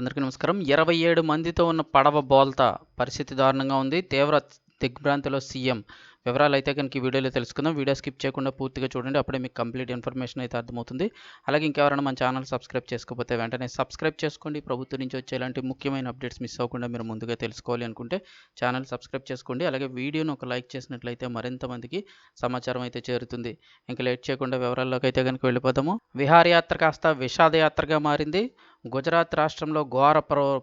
అందరికీ నమస్కారం. ఇరవై ఏడు మందితో ఉన్న పడవ బోల్తా పరిస్థితి దారుణంగా ఉంది. తీవ్ర దిగ్భ్రాంతిలో సీఎం. వివరాలు అయితే కనుక ఈ వీడియోలో తెలుసుకుందాం. వీడియో స్కిప్ చేయకుండా పూర్తిగా చూడండి. అప్పుడే మీకు కంప్లీట్ ఇన్ఫర్మేషన్ అయితే అర్థమవుతుంది. అలాగే ఇంకెవరైనా మన ఛానల్ సబ్స్క్రైబ్ చేసుకోకపోతే వెంటనే సబ్స్క్రైబ్ చేసుకోండి. ప్రభుత్వం నుంచి వచ్చే ఇలాంటి ముఖ్యమైన అప్డేట్స్ మిస్ అవ్వకుండా మీరు ముందుగా తెలుసుకోవాలి అనుకుంటే ఛానల్ సబ్స్క్రైబ్ చేసుకోండి. అలాగే వీడియోను ఒక లైక్ చేసినట్లయితే మరింత మందికి సమాచారం అయితే చేరుతుంది. ఇంకా లేట్ చేయకుండా వివరాల్లోకి అయితే కనుక వెళ్ళిపోదాము. విహారయాత్ర కాస్త విషాదయాత్రగా మారింది. గుజరాత్ రాష్ట్రంలో ఘోర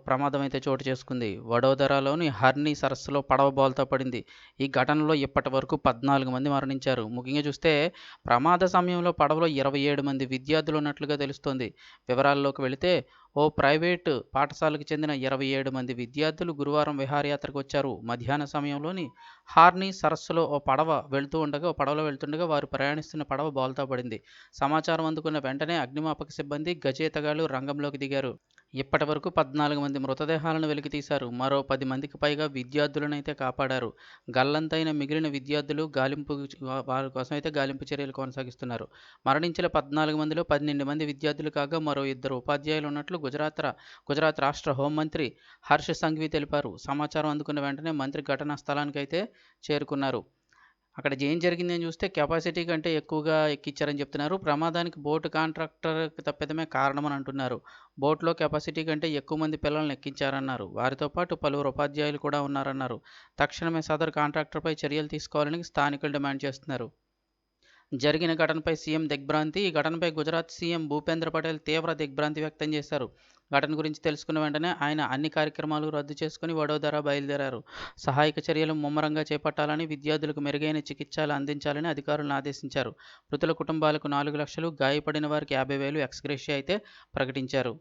ప్రమాదం అయితే చోటు చేసుకుంది. వడోదరాలోని హర్నీ సరస్సులో పడవ బోల్తా పడింది. ఈ ఘటనలో ఇప్పటి వరకు పద్నాలుగు మంది మరణించారు. ముఖ్యంగా చూస్తే ప్రమాద సమయంలో పడవలో ఇరవై ఏడు మంది విద్యార్థులు ఉన్నట్లుగా తెలుస్తోంది. వివరాల్లోకి వెళితే ఓ ప్రైవేటు పాఠశాలకు చెందిన ఇరవై ఏడు మంది విద్యార్థులు గురువారం విహారయాత్రకు వచ్చారు. మధ్యాహ్న సమయంలోని హార్నీ సరస్సులో ఓ పడవ వెళ్తూ ఉండగా ఓ పడవలో వెళ్తుండగా వారు ప్రయాణిస్తున్న పడవ బోల్తా పడింది. సమాచారం అందుకున్న వెంటనే అగ్నిమాపక సిబ్బంది గజేతగాళ్ళు రంగంలోకి దిగారు. ఇప్పటి వరకు పద్నాలుగు మంది మృతదేహాలను వెలికితీశారు. మరో పది మందికి పైగా విద్యార్థులనైతే కాపాడారు. గల్లంతైన మిగిలిన విద్యార్థులు గాలింపు వారి కోసం అయితే గాలింపు చర్యలు కొనసాగిస్తున్నారు. మరణించిన పద్నాలుగు మందిలో పన్నెండు మంది విద్యార్థులు కాగా మరో ఇద్దరు ఉపాధ్యాయులు ఉన్నట్లు గుజరాత్ రా- గుజరాత్ రాష్ట్ర హోంమంత్రి హర్ష సంఘవి తెలిపారు. సమాచారం అందుకున్న వెంటనే మంత్రి ఘటనా స్థలానికి అయితే చేరుకున్నారు. అక్కడ ఏం జరిగిందని చూస్తే కెపాసిటీ కంటే ఎక్కువగా ఎక్కించారని చెప్తున్నారు. ప్రమాదానికి బోటు కాంట్రాక్టర్ తప్పిదమే కారణమని అంటున్నారు. బోట్లో కెపాసిటీ కంటే ఎక్కువ మంది పిల్లల్ని ఎక్కించారన్నారు. వారితో పాటు పలువురు ఉపాధ్యాయులు కూడా ఉన్నారన్నారు. తక్షణమే సదరు కాంట్రాక్టర్పై చర్యలు తీసుకోవాలని స్థానికులు డిమాండ్ చేస్తున్నారు. జరిగిన ఘటనపై సీఎం దిగ్భ్రాంతి ఈ ఘటనపై గుజరాత్ సీఎం భూపేంద్ర పటేల్ తీవ్ర దిగ్భ్రాంతి వ్యక్తం చేశారు. ఘటన గురించి తెలుసుకున్న వెంటనే ఆయన అన్ని కార్యక్రమాలు రద్దు చేసుకుని వడోదర బయలుదేరారు. సహాయక చర్యలు ముమ్మరంగా చేపట్టాలని విద్యార్థులకు మెరుగైన చికిత్సలు అందించాలని అధికారులను ఆదేశించారు. మృతుల కుటుంబాలకు నాలుగు లక్షలు గాయపడిన వారికి యాభై వేలు ఎక్స్గ్రేషియా అయితే ప్రకటించారు.